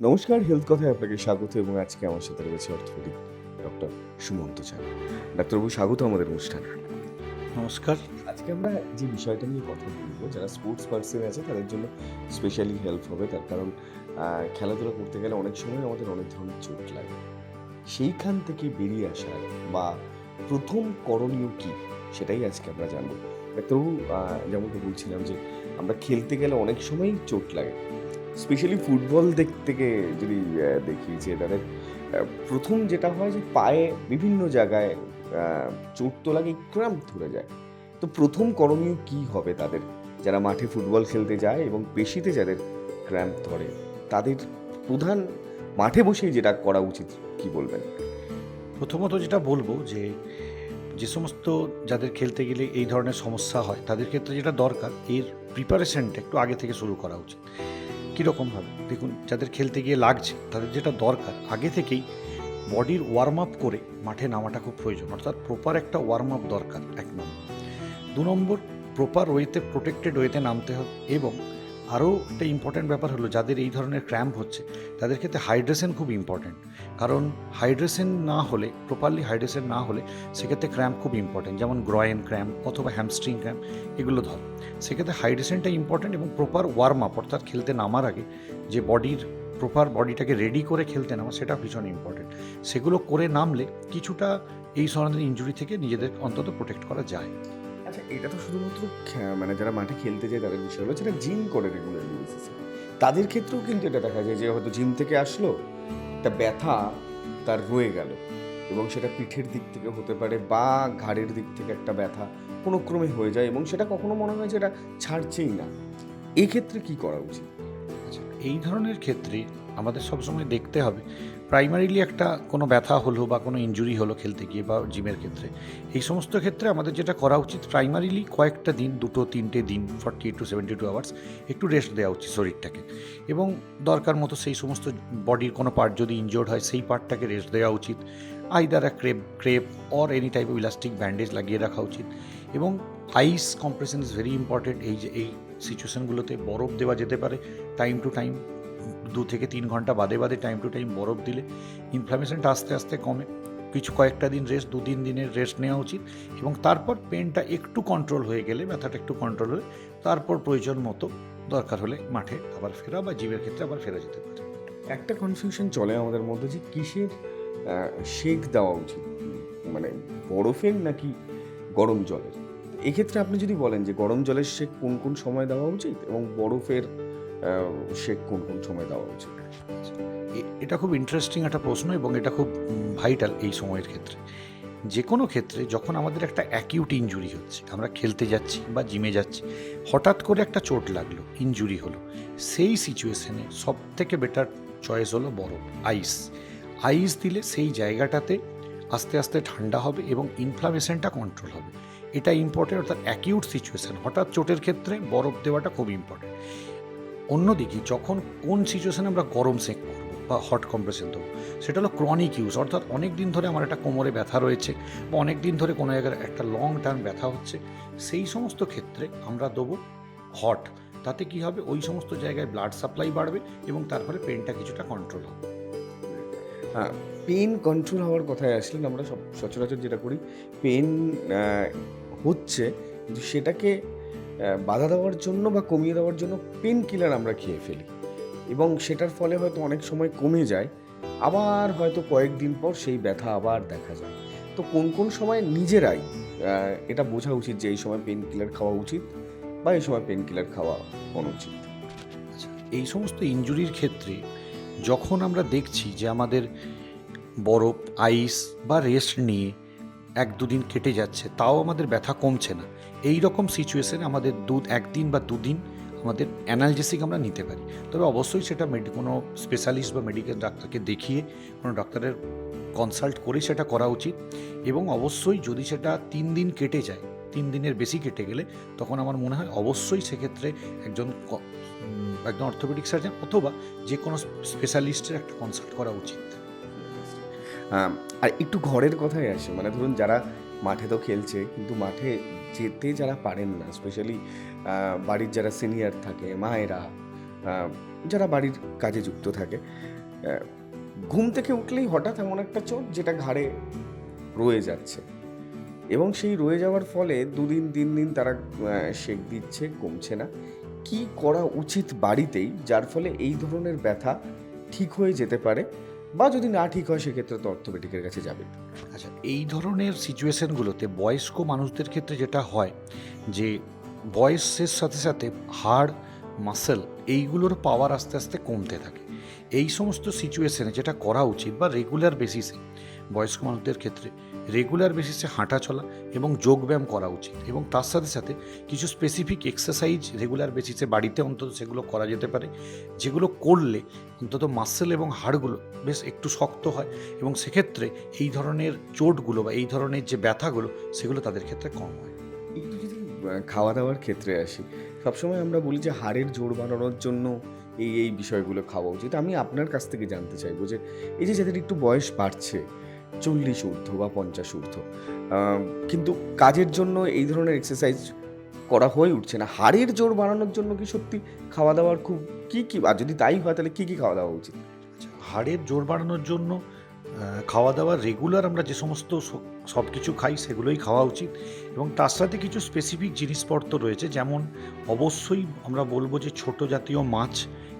নমস্কার হেলথ কথায় আপনাকে স্বাগত এবং আজকে আমার সাথে রয়েছে অর্থোপেডিক ডক্টর সুমন্ত চান ডাক্তারবাবু স্বাগত আমাদের অনুষ্ঠানে। নমস্কার। আজকে আমরা যে বিষয়টা নিয়ে কথা বলব যারা স্পোর্টস পার্সন আছে তাদের জন্য স্পেশালি হেল্প হবে। তার কারণ খেলাধুলা করতে গেলে অনেক সময় আমাদের অনেক ধরনের চোট লাগে। সেইখান থেকে বেরিয়ে আসার বা প্রথম করণীয় কি সেটাই আজকে আমরা জানব। ডাক্তারবাবু যেমনটা বলছিলাম যে আমরা খেলতে গেলে অনেক সময়ই চোট লাগে। স্পেশালি ফুটবল দিক থেকে যদি দেখি যে তাদের প্রথম যেটা হয় যে পায়ে বিভিন্ন জায়গায় চোট তো লাগে ক্রাম্প ধরে যায়। তো প্রথম করণীয় কি হবে তাদের? যারা মাঠে ফুটবল খেলতে যায় এবং পেশিতে যাদের ক্র্যাম্প ধরে, তাদের প্রধান মাঠে বসেই যেটা করা উচিত, কি বলবেন? প্রথমত যেটা বলব যে যে সমস্ত যাদের খেলতে গেলে এই ধরনের সমস্যা হয়, তাদের ক্ষেত্রে যেটা দরকার, এর প্রিপারেশনটা একটু আগে থেকে শুরু করা উচিত। কীরকমভাবে দেখুন, যাদের খেলতে গিয়ে লাগছে, তাদের যেটা দরকার, আগে থেকেই বডির ওয়ার্ম আপ করে মাঠে নামাটা খুব প্রয়োজন। অর্থাৎ প্রপার একটা ওয়ার্ম আপ দরকার, এক নম্বর। দু নম্বর প্রপার ওয়েতে প্রোটেক্টেড ওয়েতে নামতে হবে এবং আরও একটা ইম্পর্ট্যান্ট ব্যাপার হলো যাদের এই ধরনের ক্র্যাম্প হচ্ছে, তাদের ক্ষেত্রে হাইড্রেশন খুব ইম্পর্ট্যান্ট কারণ হাইড্রেশন না হলে প্রপারলি হাইড্রেশন না হলে সেক্ষেত্রে ক্র্যাম্প খুব ইম্পর্ট্যান্ট যেমন গ্রয়েন ক্র্যাম্প অথবা হ্যামস্ট্রিং ক্র্যাম্প এগুলো ধর। সেক্ষেত্রে হাইড্রেশনটা ইম্পর্ট্যান্ট এবং প্রপার ওয়ার্ম আপ অর্থাৎ খেলতে নামার আগে যে বডির প্রপার বডিটাকে রেডি করে খেলতে নামা, সেটা ভীষণ ইম্পর্ট্যান্ট সেগুলো করে নামলে কিছুটা এই ধরনের ইঞ্জুরি থেকে নিজেদের অন্তত প্রোটেক্ট করা যায়। এটা তো শুধুমাত্র মানে যারা মাঠে খেলতে যায় তাদের বিষয় হলো যেটা জিম করে রেগুলার বেসিসে তাদের ক্ষেত্রেও কিন্তু এটা দেখা যায় যে হয়তো জিম থেকে আসলো একটা ব্যথা তার রয়ে গেল এবং সেটা পিঠের দিক থেকে হতে পারে বা ঘাড়ের দিক থেকে একটা ব্যথা কোনো ক্রমে হয়ে যায় এবং সেটা কখনো মনে হয় যে এটা ছাড়ছেই না। এই ক্ষেত্রে কি করা উচিত? আচ্ছা এই ধরনের ক্ষেত্রে আমাদের সবসময় দেখতে হবে প্রাইমারিলি একটা কোনো ব্যথা হলো বা কোনো ইনজুরি হলো খেলতে গিয়ে বা জিমের ক্ষেত্রে। এই সমস্ত ক্ষেত্রে আমাদের যেটা করা উচিত প্রাইমারিলি কয়েকটা দিন, দুটো, তিনটে দিন forty eight to seventy two hours একটু রেস্ট দেওয়া উচিত শরীরটাকে। এবং দরকার মতো সেই সমস্ত বডির কোনো পার্ট যদি ইনজোর্ড হয়, সেই পার্টটাকে রেস্ট দেওয়া উচিত। Either a crepe crepe or any type of elastic bandage লাগিয়ে রাখা উচিত। এবং ice compression is very important এই যে, এই সিচুয়েশনগুলোতে বরফ দেওয়া যেতে পারে। টাইম টু টাইম দু থেকে তিন ঘণ্টা বাদে বাদে টাইম টু টাইম বরফ দিলে ইনফ্লামেশনটা আস্তে আস্তে কমে। কিছু কয়েকটা দিন রেস্ট দু তিন দিনের রেস্ট নেওয়া উচিত এবং তারপর পেনটা একটু কন্ট্রোল হয়ে গেলে, ব্যথাটা একটু কন্ট্রোল হলে তারপর প্রয়োজন মতো দরকার হলে মাঠে আবার ফেরা বা জীবের ক্ষেত্রে আবার ফেরা যেতে পারে। একটা কনফিউশন চলে আমাদের মধ্যে যে কিসের শেক দেওয়া উচিত? মানে বরফের নাকি গরম জলের? এক্ষেত্রে আপনি যদি বলেন যে গরম জলের শেক কোন কোন সময় দেওয়া উচিত এবং বরফের শেক কোন কোন সময় দেওয়া উচিত এটা খুব ইন্টারেস্টিং একটা প্রশ্ন এবং এটা খুব ভাইটাল এই সময়ের ক্ষেত্রে। যে কোনো ক্ষেত্রে যখন আমাদের একটা অ্যাকিউট ইনজুরি হচ্ছে, আমরা খেলতে যাচ্ছি বা জিমে যাচ্ছি, হঠাৎ করে একটা চোট লাগল ইঞ্জুরি হলো, সেই সিচুয়েশনে সব থেকে বেটার চয়েস হলো বরফ আইস আইস দিলে সেই জায়গাটাতে আস্তে আস্তে ঠান্ডা হবে এবং ইনফ্লামেশনটা কন্ট্রোল হবে। এটা ইম্পর্টেন্ট অর্থাৎ অ্যাকিউট সিচুয়েশন হঠাৎ চোটের ক্ষেত্রে বরফ দেওয়াটা খুব ইম্পর্টেন্ট অন্যদিকে যখন কোন সিচুয়েশানে আমরা গরম সেক করব বা হট কম্প্রেশন দেবো সেটা হলো ক্রনিক ইউজ অর্থাৎ অনেক দিন ধরে আমার একটা কোমরে ব্যথা রয়েছে বা অনেক দিন ধরে কোনো জায়গায় একটা লং টার্ম ব্যথা হচ্ছে, সেই সমস্ত ক্ষেত্রে আমরা দেবো হট তাতে কি হবে? ওই সমস্ত জায়গায় ব্লাড সাপ্লাই বাড়বে এবং তারপরে পেনটা কিছুটা কন্ট্রোল হবে। হ্যাঁ পেন কন্ট্রোল হওয়ার কথায় আসলেন আমরা সব সচরাচর যেটা করি পেন হচ্ছে সেটাকে বাধা দেওয়ার জন্য বা কমিয়ে দেওয়ার জন্য পেন কিলার আমরা খেয়ে ফেলি। এবং সেটার ফলে হয়তো অনেক সময় কমে যায়, আবার হয়তো কয়েকদিন পর সেই ব্যথা আবার দেখা যায়। তো কোন কোন সময় নিজেরাই এটা বোঝা উচিত যে এই সময় পেন কিলার খাওয়া উচিত বা এই সময় পেন কিলার খাওয়া অনুচিত। আচ্ছা এই সমস্ত ইনজুরির ক্ষেত্রে যখন আমরা দেখছি যে আমাদের বরফ, আইস বা রেস্ট নিয়ে এক দুদিন কেটে যাচ্ছে, তাও আমাদের ব্যথা কমছে না। এই রকম সিচুয়েশনে আমাদের দু একদিন বা দুদিন আমাদের অ্যানালজেসিক আমরা নিতে পারি। তবে অবশ্যই সেটা মেডি কোনো স্পেশালিস্ট বা মেডিকেল ডাক্তারকে দেখিয়ে, কোনো ডাক্তারের কনসাল্ট করে সেটা করা উচিত। এবং অবশ্যই যদি সেটা তিন দিন কেটে যায়, তিন দিনের বেশি কেটে গেলে, তখন আমার মনে হয় অবশ্যই সেক্ষেত্রে একজন একজন অর্থোপেডিক সার্জন অথবা যে কোনো স্পেশালিস্টের একটা কনসাল্ট করা উচিত। আর একটু ঘরের কথাই আসে। মানে ধরুন যারা মাঠে তো খেলছে, কিন্তু মাঠে যেতে যারা পারেন না স্পেশালি বাড়ির যারা সিনিয়র থাকে, মায়েরা যারা বাড়ির কাজে যুক্ত থাকে ঘুম থেকে উঠলেই হঠাৎ এমন একটা চোট যেটা ঘাড়ে রয়ে যাচ্ছে। এবং সেই রয়ে যাওয়ার ফলে দুদিন, তিন দিন তারা সেক দিচ্ছে, কমছে না। কি করা উচিত বাড়িতেই, যার ফলে এই ধরনের ব্যথা ঠিক হয়ে যেতে পারে? বা যদি না ঠিক হয়, সেক্ষেত্রে তো অর্থোপেডিকের কাছে যাবে আচ্ছা এই ধরনের সিচুয়েশনগুলোতে বয়স্ক মানুষদের ক্ষেত্রে যেটা হয়, যে বয়সের সাথে সাথে হাড়, মাসেল এইগুলোর পাওয়ার আস্তে আস্তে কমতে থাকে। এই সমস্ত সিচুয়েশনে যেটা করা উচিত বা রেগুলার বেসিসে বয়স্ক মানুষদের ক্ষেত্রে রেগুলার বেসিসে হাঁটা চলা এবং যোগব্যায়াম করা উচিত এবং তার সাথে সাথে কিছু স্পেসিফিক এক্সারসাইজ রেগুলার বেসিসে বাড়িতে অন্তত সেগুলো করা যেতে পারে, যেগুলো করলে অন্তত মাসেল এবং হাড়গুলো বেশ একটু শক্ত হয় এবং সেক্ষেত্রে এই ধরনের চোটগুলো বা এই ধরনের যে ব্যথাগুলো সেগুলো তাদের ক্ষেত্রে কম হয়। খাওয়া দাওয়ার ক্ষেত্রে আসি, সবসময় আমরা বলি যে হাড়ের জোর বাড়ানোর জন্য এই এই বিষয়গুলো খাওয়া উচিত। আমি আপনার কাছ থেকে জানতে চাইব যে এই যে যাদের একটু বয়স বাড়ছে চল্লিশ ঊর্ধ্ব বা পঞ্চাশ ঊর্ধ্ব। কিন্তু কাজের জন্য এই ধরনের এক্সারসাইজ করা হয়ে উঠছে না। হাড়ের জোর বাড়ানোর জন্য কি সত্যি খাওয়া দাওয়ার খুব কি কি আর যদি তাই হয় তাহলে কী কী খাওয়া দাওয়া উচিত? আচ্ছা হাড়ের জোর বাড়ানোর জন্য খাওয়া দাওয়া রেগুলার আমরা যে সমস্ত সব কিছু খাই সেগুলোই খাওয়া উচিত। এবং তার সাথে কিছু স্পেসিফিক জিনিসপত্র রয়েছে, যেমন অবশ্যই আমরা বলব যে ছোট জাতীয় মাছ,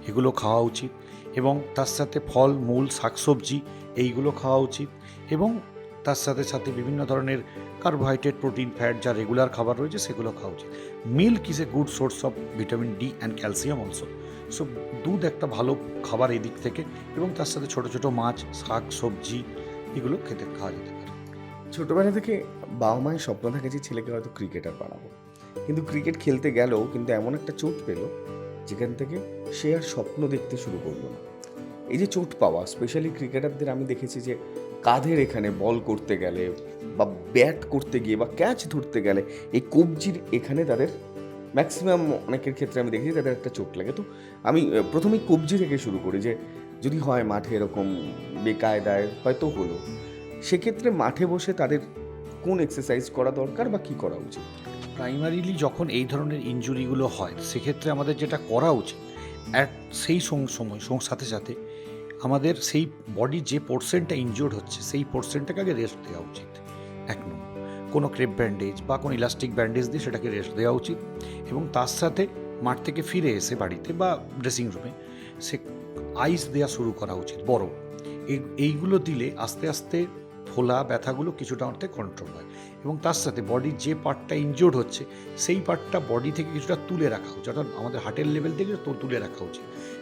এগুলো খাওয়া উচিত। এবং তার সাথে ফল, মূল, শাকসবজি, এইগুলো খাওয়া উচিত। এবং তার সাথে সাথে বিভিন্ন ধরনের কার্বোহাইড্রেট প্রোটিন ফ্যাট যা রেগুলার খাবার রয়েছে সেগুলো খাওয়া উচিত। Milk is a good source of vitamin D and calcium also so দুধ একটা ভালো খাবার এদিক থেকে এবং তার সাথে ছোট ছোট মাছ, শাক, সবজি এগুলো খেতে খাওয়া যেতে পারে। ছোটবেলা থেকে বাবা মায়ের স্বপ্ন থাকে যে ছেলেকে হয়তো ক্রিকেটার বানাবো। কিন্তু ক্রিকেট খেলতে গেলেও কিন্তু এমন একটা চোট পেল যেখান থেকে সে আর স্বপ্ন দেখতে শুরু করল না। এই যে চোট পাওয়া স্পেশালি ক্রিকেটারদের আমি দেখেছি যে কাঁধের এখানে বল করতে গেলে বা ব্যাট করতে গিয়ে বা ক্যাচ ধরতে গেলে এই কবজির এখানে তাদের ম্যাক্সিমাম অনেকের ক্ষেত্রে আমি দেখেছি তাদের একটা চোট লাগে। তো আমি প্রথমেই কবজি থেকে শুরু করি যে যদি হয় মাঠে এরকম বেকায়দায় হয়তো হলো। সেক্ষেত্রে মাঠে বসে তাদের কোন এক্সারসাইজ করা দরকার বা কি করা উচিত? প্রাইমারিলি যখন এই ধরনের ইনজুরিগুলো হয়, সেক্ষেত্রে আমাদের যেটা করা উচিত অ্যাট সেই সময় সাথে সাথে আমাদের সেই বডির যে পোর্শনটা ইনজিওর্ড হচ্ছে, সেই পোর্শনটাকে আগে রেস্ট দেওয়া উচিত। এক নম্বর, কোনো ক্রেপ ব্যান্ডেজ বা কোনো ইলাস্টিক ব্যান্ডেজ দিয়ে সেটাকে রেস্ট দেওয়া উচিত এবং তার সাথে মাঠ থেকে ফিরে এসে বাড়িতে বা ড্রেসিং রুমে সে আইস দেওয়া শুরু করা উচিত বরফ এই, এইগুলো দিলে আস্তে আস্তে, ফোলা, ব্যথাগুলো কিছুটা অর্থে কন্ট্রোল হয়। এবং তার সাথে বডির যে পার্টটা ইনজিওর্ড হচ্ছে, সেই পার্টটা বডি থেকে কিছুটা তুলে রাখা উচিত। অর্থাৎ আমাদের হার্টের লেভেল থেকে তো- তুলে রাখা উচিত।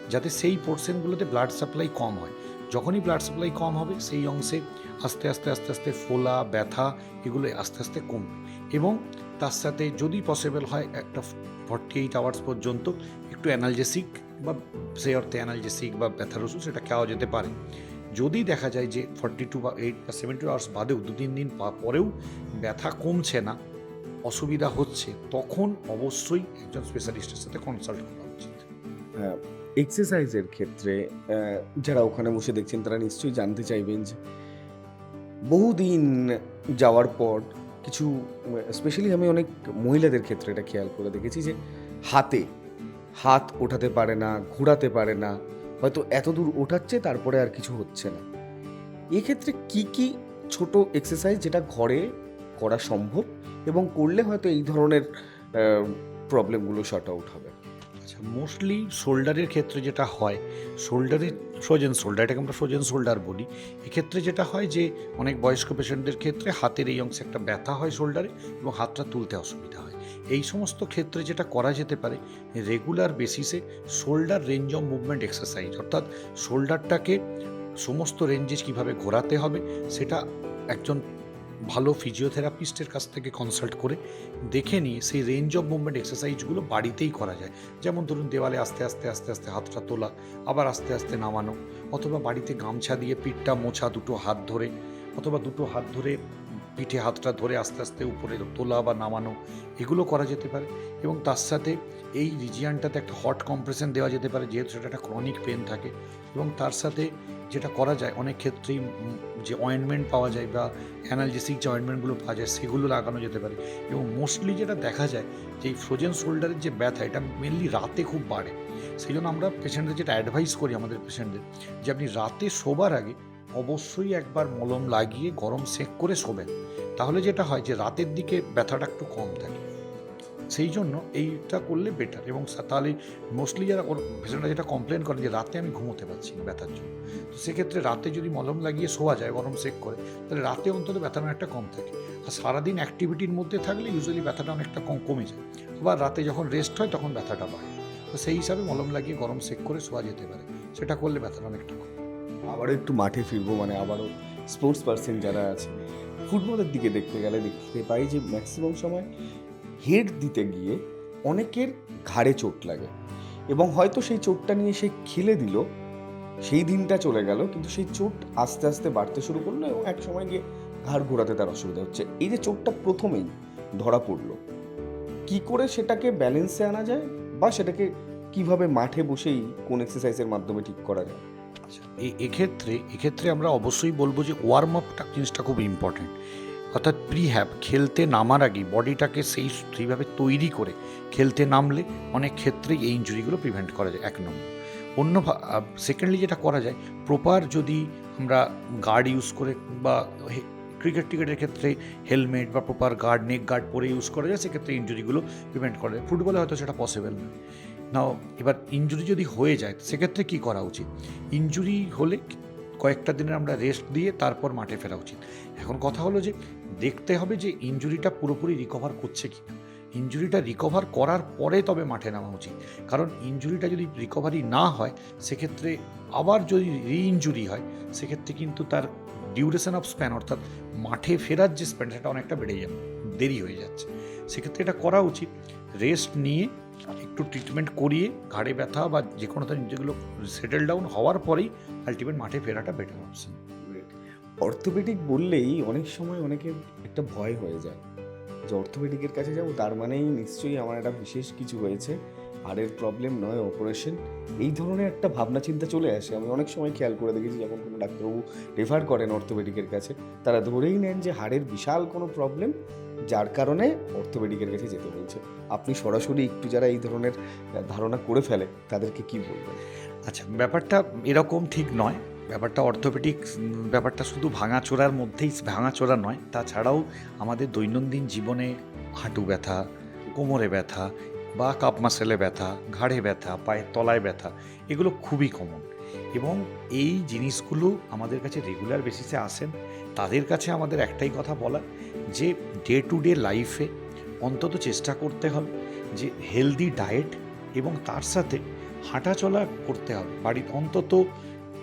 যাতে সেই পোর্শনগুলোতে ব্লাড সাপ্লাই কম হয়। যখনই ব্লাড সাপ্লাই কম হবে, সেই অংশে আস্তে আস্তে আস্তে আস্তে ফোলা, ব্যথা এগুলো আস্তে আস্তে কমবে। এবং তার সাথে যদি পসিবল হয়, একটা ফর্টি এইট আওয়ার্স পর্যন্ত একটু অ্যানালজেসিক বা সেই অর্থে অ্যানালজেসিক বা ব্যথার ওষুধ সেটা খাওয়া যেতে পারে। যদি দেখা যায় যে ফর্টি টু বা এইট বা সেভেন্টি আওয়ার্স বাদেও দু, তিন দিন পরেও ব্যথা কমছে না, অসুবিধা হচ্ছে, তখন অবশ্যই একজন স্পেশালিস্টের সাথে কনসাল্ট করা উচিত। এক্সারসাইজের ক্ষেত্রে যারা ওখানে বসে দেখছেন, তারা নিশ্চয়ই জানতে চাইবেন যে বহুদিন যাওয়ার পর কিছু স্পেশালি আমি অনেক মহিলাদের ক্ষেত্রে এটা খেয়াল করে দেখেছি যে হাতে, হাত ওঠাতে পারে না, ঘোরাতে পারে না হয়তো এত দূর ওঠাচ্ছে, তারপরে আর কিছু হচ্ছে না। এক্ষেত্রে কি কি ছোট এক্সারসাইজ যেটা ঘরে করা সম্ভব এবং করলে হয়তো এই ধরনের প্রবলেমগুলো শর্ট আউট হবে? আচ্ছা মোস্টলি শোল্ডারের ক্ষেত্রে যেটা হয়, শোল্ডারের ফ্রোজেন শোল্ডার এটাকে আমরা ফ্রোজেন শোল্ডার বলি। এক্ষেত্রে যেটা হয় যে, অনেক বয়স্ক পেশেন্টদের ক্ষেত্রে হাতের এই অংশে একটা ব্যথা হয় শোল্ডারে এবং হাতটা তুলতে অসুবিধা হয়। এই সমস্ত ক্ষেত্রে যেটা করা যেতে পারে রেগুলার বেসিসে shoulder range of movement exercise অর্থাৎ শোল্ডারটাকে সমস্ত রেঞ্জে কীভাবে ঘোরাতে হবে, সেটা একজন ভালো ফিজিওথেরাপিস্টের কাছ থেকে কনসাল্ট করে দেখে নিয়ে সেই রেঞ্জ অফ মুভমেন্ট এক্সারসাইজগুলো বাড়িতেই করা যায়। যেমন ধরুন, দেওয়ালে আস্তে আস্তে আস্তে আস্তে হাতটা তোলা, আবার আস্তে আস্তে নামানো, অথবা বাড়িতে গামছা দিয়ে পিঠটা মোছা দুটো হাত ধরে, অথবা দুটো হাত ধরে পিঠে হাতটা ধরে আস্তে আস্তে উপরে তোলা বা নামানো, এগুলো করা যেতে পারে। এবং তার সাথে এই রিজিয়ানটাতে একটা হট কম্প্রেশন দেওয়া যেতে পারে, যেহেতু সেটা একটা ক্রনিক পেন থাকে। এবং তার সাথে যেটা করা যায়, অনেক ক্ষেত্রেই যে অয়েন্টমেন্ট পাওয়া যায় বা অ্যানালজেসিক যে অয়েন্টমেন্টগুলো পাওয়া যায়, সেগুলো লাগানো যেতে পারে। এবং মোস্টলি যেটা দেখা যায়, যে এই ফ্রোজেন শোল্ডারের যে ব্যথা, এটা মেনলি রাতে খুব বাড়ে। সেই জন্য আমরা পেশেন্টদের যেটা অ্যাডভাইস করি আমাদের পেশেন্টদের যে আপনি রাতে শোবার আগে অবশ্যই একবার মলম লাগিয়ে গরম সেক করে শোবেন। তাহলে যেটা হয় যে রাতের দিকে ব্যথাটা একটু কম থাকে। সেই জন্য এইটা করলে বেটার এবং তাহলে মোস্টলি যারা ওর পেশেন্টরা যেটা কমপ্লেন করে যে রাতে আমি ঘুমোতে পারছি না ব্যথার জন্য। তো সেক্ষেত্রে রাতে যদি মলম লাগিয়ে শোয়া যায়, গরম সেক করে, তাহলে রাতে অন্তত ব্যথাটা অনেকটা কম থাকে। আর সারাদিন অ্যাক্টিভিটির মধ্যে থাকলে ইউজুয়ালি ব্যথাটা অনেকটা কম, কমে যায়। আবার রাতে যখন রেস্ট হয় তখন ব্যথাটা বাড়ে। তো সেই হিসাবে মলম লাগিয়ে গরম সেক করে শোয়া যেতে পারে। সেটা করলে ব্যথাটা অনেকটা কম। আবারও একটু মাঠে ফিরবো মানে আবারও স্পোর্টস পার্সন যারা আছে, ফুটবলের দিকে দেখতে গেলে দেখতে পাই যে ম্যাক্সিমাম সময় হেড দিতে গিয়ে অনেকের ঘাড়ে চোট লাগে এবং হয়তো সেই চোটটা নিয়ে সে খেলে দিল, সেই দিনটা চলে গেল, কিন্তু সেই চোট আস্তে আস্তে বাড়তে শুরু করল এবং এক সময় গিয়ে ঘাড় ঘোরাতে তার অসুবিধা হচ্ছে। এই যে চোটটা প্রথমেই ধরা পড়ল, কি করে সেটাকে ব্যালেন্সে আনা যায় বা সেটাকে কীভাবে মাঠে বসেই কোন এক্সারসাইজের মাধ্যমে ঠিক করা যায়? এক্ষেত্রে এক্ষেত্রে আমরা অবশ্যই বলব যে ওয়ার্ম আপটা জিনিসটা খুব ইম্পর্টেন্ট অর্থাৎ প্রি প্রিহ্যাব খেলতে নামার আগে বডিটাকে সেই সেইভাবে তৈরি করে খেলতে নামলে অনেক ক্ষেত্রেই এই ইঞ্জুরিগুলো প্রিভেন্ট করা যায়, এক নম্বর। অন্য সেকেন্ডলি যেটা করা যায় প্রপার যদি আমরা গার্ড ইউজ করে বা ক্রিকেট টিকেটের ক্ষেত্রে হেলমেট বা প্রপার গার্ড নেক গার্ড পরে ইউজ করা যায়, সেক্ষেত্রে ইঞ্জুরিগুলো প্রিভেন্ট করা যায়। ফুটবলে হয়তো সেটা পসিবল নয়। নাও এবার ইঞ্জুরি যদি হয়ে যায় সেক্ষেত্রে কী করা উচিত? ইঞ্জুরি হলে কয়েকটা দিনের আমরা রেস্ট দিয়ে তারপর মাঠে ফেরা উচিত। এখন কথা হলো যে, দেখতে হবে যে ইঞ্জুরিটা পুরোপুরি রিকভার করছে কি না ইঞ্জুরিটা রিকভার করার পরে তবে মাঠে নামা উচিত। কারণ ইঞ্জুরিটা যদি রিকভারি না হয়, সেক্ষেত্রে আবার যদি রি ইঞ্জুরি হয়, সেক্ষেত্রে কিন্তু তার ডিউরেশন অফ স্প্যান অর্থাৎ মাঠে ফেরার যে স্প্যান সেটা অনেকটা বেড়ে যাবে, দেরি হয়ে যাচ্ছে। সেক্ষেত্রে এটা করা উচিত। রেস্ট নিয়ে একটু ট্রিটমেন্ট করিয়ে ঘাড়ে ব্যথা বা যে কোনো ধরনের যেগুলো সেটেল ডাউন হওয়ার পরেই আলটিমেট মাঠে ফেরাটা বেটার অপশন অর্থোপেডিক বললেই অনেক সময় অনেকে একটা ভয় হয়ে যায় যে অর্থোপেডিকের কাছে যাব, তার মানেই নিশ্চয়ই আমার একটা বিশেষ কিছু হয়েছে, হাড়ের প্রবলেম নয় অপারেশন এই ধরনের একটা ভাবনা চিন্তা চলে আসে। আমি অনেক সময় খেয়াল করে দেখেছি যখন কোনো ডাক্তারবাবু রেফার করেন অর্থোপেডিকের কাছে, তারা ধরেই নেন যে হাড়ের বিশাল কোনো প্রবলেম যার কারণে অর্থোপেডিকের কাছে যেতে বলছে আপনি সরাসরি একটু যারা এই ধরনের ধারণা করে ফেলে, তাদেরকে কি বলবেন? আচ্ছা ব্যাপারটা এরকম ঠিক নয়। ব্যাপারটা অর্থোপেডিক, ব্যাপারটা শুধু ভাঙাচোরার মধ্যেই ভাঙাচোরা নয়। তাছাড়াও আমাদের দৈনন্দিন জীবনে হাঁটু ব্যথা, কোমরে ব্যথা বা কাপ মাসেলে ব্যথা, ঘাড়ে ব্যথা, পায়ের তলায় ব্যথা, এগুলো খুবই কমন এবং এই জিনিসগুলো আমাদের কাছে রেগুলার বেসিসে আসেন। তাদের কাছে আমাদের একটাই কথা বলা যে ডে টু ডে লাইফে অন্তত চেষ্টা করতে হবে যে হেলদি ডায়েট এবং তার সাথে হাঁটাচলা করতে হবে। বাড়ির অন্তত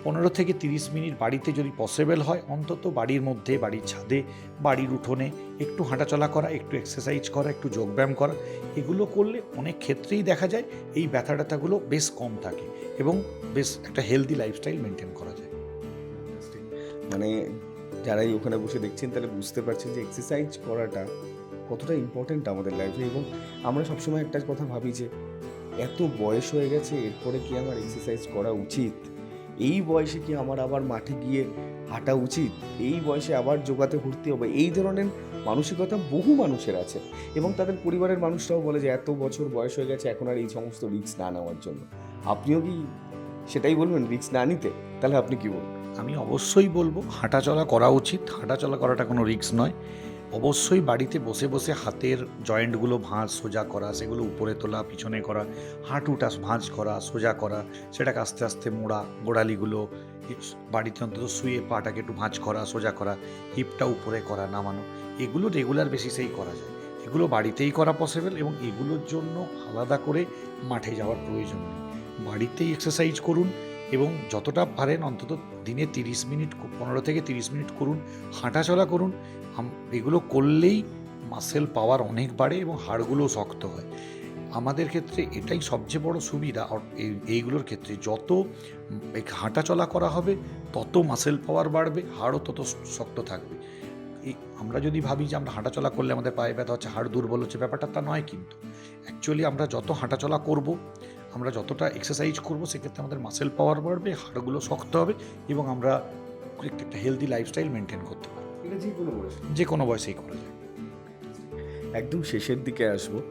পনেরো থেকে তিরিশ মিনিট বাড়িতে যদি পসিবল হয়, অন্তত বাড়ির মধ্যে, বাড়ির ছাদে, বাড়ির উঠোনে একটু হাঁটাচলা করা, একটু এক্সারসাইজ করা, একটু যোগব্যায়াম করা, এগুলো করলে অনেক ক্ষেত্রেই দেখা যায় এই ব্যথা ট্যাথাগুলো বেশ কম থাকে এবং বেশ একটা হেলদি লাইফস্টাইল মেনটেন করা যায়। মানে যারাই ওখানে বসে দেখছেন, তাহলে বুঝতে পারছেন যে এক্সারসাইজ করাটা কতটা ইম্পর্ট্যান্ট আমাদের লাইফে এবং আমরা সবসময় একটা কথা ভাবি যে, এত বয়স হয়ে গেছে, এরপরে কি আমার এক্সারসাইজ করা উচিত? এই বয়সে কি আমার আবার মাঠে গিয়ে হাঁটা উচিত? এই বয়সে আবার যোগাতে ভর্তি হবে? এই ধরনের মানসিকতা বহু মানুষের আছে। এবং তাদের পরিবারের মানুষরাও বলে যে, এত বছর বয়স হয়ে গেছে, এখন আর এই সমস্ত রিস্ক না নেওয়ার জন্য। আপনিও কি সেটাই বলবেন রিস্ক না নিতে? তাহলে আপনি কি বলবেন? আমি অবশ্যই বলব, হাঁটাচলা করা উচিত। হাঁটাচলা করাটা কোনো রিস্ক নয়। অবশ্যই বাড়িতে বসে বসে হাতের জয়েন্টগুলো ভাঁজ, সোজা করা, সেগুলো উপরে তোলা, পিছনে করা, হাঁটুটা ভাঁজ করা, সোজা করা, সেটাকে আস্তে আস্তে মোড়া, গোড়ালিগুলো বাড়িতে অন্তত শুয়ে পাটাকে একটু ভাঁজ করা, সোজা করা, হিপটা উপরে করা, নামানো, এগুলো রেগুলার বেসিসেই করা যায়। এগুলো বাড়িতেই করা পসিবল এবং এগুলোর জন্য আলাদা করে মাঠে যাওয়ার প্রয়োজন নেই। বাড়িতেই এক্সারসাইজ করুন এবং যতটা পারেন অন্তত দিনে তিরিশ মিনিট পনেরো থেকে তিরিশ মিনিট করুন হাঁটাচলা করুন। এগুলো করলেই মাসেল পাওয়ার অনেক বাড়ে এবং হাড়গুলো শক্ত হয়। আমাদের ক্ষেত্রে এটাই সবচেয়ে বড় সুবিধা এই- এইগুলোর ক্ষেত্রে যত উম, এই হাঁটাচলা করা হবে তত মাসেল পাওয়ার বাড়বে হাড়ও তত শক্ত থাকবে। আমরা যদি ভাবি যে আমরা হাঁটাচলা করলে আমাদের পায়ে ব্যথা হচ্ছে হাড় দুর্বল হচ্ছে ব্যাপারটা তা নয় কিন্তু। অ্যাকচুয়ালি আমরা যত হাঁটাচলা করব আমরা যতটা এক্সারসাইজ করব সেক্ষেত্রে আমাদের মাসেল পাওয়ার বাড়বে হাড়গুলো শক্ত হবে এবং আমরা একটা হেলদি লাইফস্টাইল মেনটেন করতে পারব। যে কোনো বয়স? যে কোনো বয়সেই করা যায়। একদম শেষের দিকে আসব।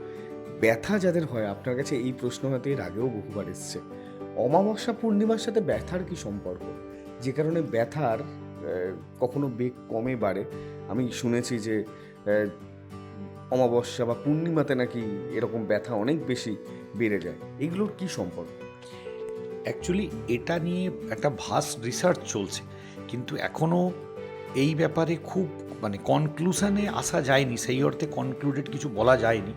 ব্যথা যাদের হয় আপনার কাছে এই প্রশ্ন হয়তো এর আগেও বহুবার এসছে। অমাবস্যা পূর্ণিমার সাথে ব্যথার কি সম্পর্ক? যে কারণে ব্যথার কখনো বেগ কমে বাড়ে। আমি শুনেছি যে অমাবস্যা বা পূর্ণিমাতে নাকি এরকম ব্যথা অনেক বেশি। বেড়ে যায়। এগুলোর কি সম্পর্ক? অ্যাকচুয়ালি এটা নিয়ে একটা ভাস্ট রিসার্চ চলছে। কিন্তু এখনও এই ব্যাপারে খুব মানে কনক্লুশনে আসা যায়নি। সেই অর্থে কনক্লুডেড কিছু বলা যায়নি।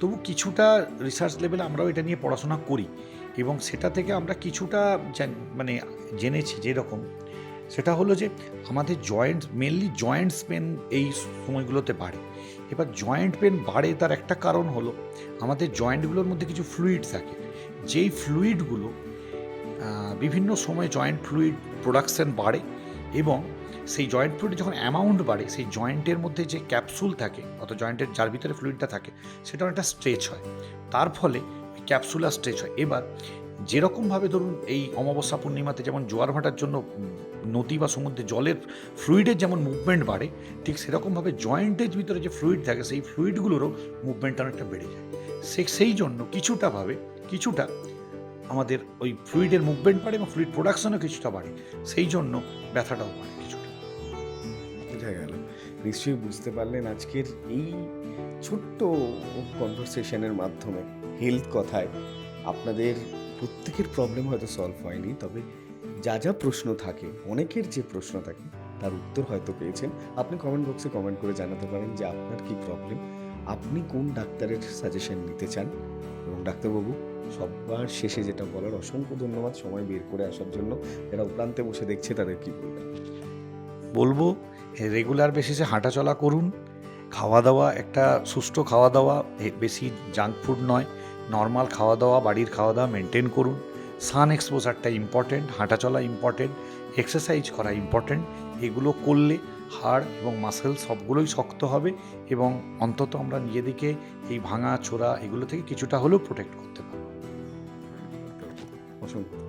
তবু কিছুটা রিসার্চ লেভেলে আমরাও এটা নিয়ে পড়াশোনা করি। এবং সেটা থেকে আমরা কিছুটা মানে জেনেছি যেরকম। সেটা হলো যে, আমাদের জয়েন্টস মেনলি জয়েন্টস পেন এই সময়গুলোতে বাড়ে। এবার জয়েন্ট পেন বাড়ে তার একটা কারণ হলো, আমাদের জয়েন্টগুলোর মধ্যে কিছু ফ্লুইড থাকে। যেই ফ্লুইডগুলো বিভিন্ন সময় জয়েন্ট ফ্লুইড প্রোডাকশন বাড়ে এবং সেই জয়েন্ট ফ্লুইড যখন অ্যামাউন্ট বাড়ে, সেই জয়েন্টের মধ্যে যে ক্যাপসুল থাকে অত জয়েন্টের যার ভিতরে ফ্লুইডটা থাকে, সেটা অনেকটা স্ট্রেচ হয়। তার ফলে ক্যাপসুলার স্ট্রেচ হয়। এবার যেরকমভাবে ধরুন এই অমাবস্যা পূর্ণিমাতে যেমন জোয়ার ভাটার জন্য নদী বা সমুদ্রে জলের ফ্লুইডের যেমন মুভমেন্ট বাড়ে, ঠিক সেরকমভাবে জয়েন্টের ভিতরে যে ফ্লুইড থাকে, সেই ফ্লুইডগুলোরও মুভমেন্ট অনেকটা বেড়ে যায়। সে, সেই জন্য কিছুটা ভাবে, কিছুটা আমাদের ওই ফ্লুইডের মুভমেন্ট বাড়ে এবং ফ্লুইড প্রোডাকশনও কিছুটা বাড়ে। সেই জন্য ব্যথাটাও বাড়ে কিছুটা। বোঝা গেল। নিশ্চয়ই বুঝতে পারলেন আজকের এই ছোট্ট কনভারসেশনের মাধ্যমে হেলথ কথায় আপনাদের প্রত্যেকের প্রবলেম হয়তো সলভ হয়নি, তবে যা যা প্রশ্ন থাকে, অনেকের যে প্রশ্ন থাকে, তার উত্তর হয়তো পেয়েছেন। আপনি কমেন্ট বক্সে কমেন্ট করে জানাতে পারেন যে আপনার কি প্রবলেম আপনি কোন ডাক্তারের সাজেশন নিতে চান? এবং ডাক্তারবাবু, সবার শেষে যেটা বলার অসংখ্য ধন্যবাদ সময় বের করে আসার জন্য। যারা উপ্রান্তে বসে দেখছে, তাদের কি বলবেন? বলব রেগুলার বেসিসে হাঁটাচলা করুন। খাওয়া দাওয়া একটা সুষ্ঠু খাওয়া দাওয়া বেশি জাঙ্ক ফুড নয় নর্মাল খাওয়া দাওয়া বাড়ির খাওয়া দাওয়া মেনটেন করুন। সান এক্সপোজারটা ইম্পর্টেন্ট হাঁটাচলা ইম্পর্টেন্ট এক্সারসাইজ করা ইম্পর্টেন্ট এগুলো করলে হাড় এবং মাসেল সবগুলোই শক্ত হবে এবং অন্তত আমরা নিজেদেরকে এই ভাঙা চোরা এগুলো থেকে কিছুটা হলেও প্রোটেক্ট করতে পারব। অসংখ্য।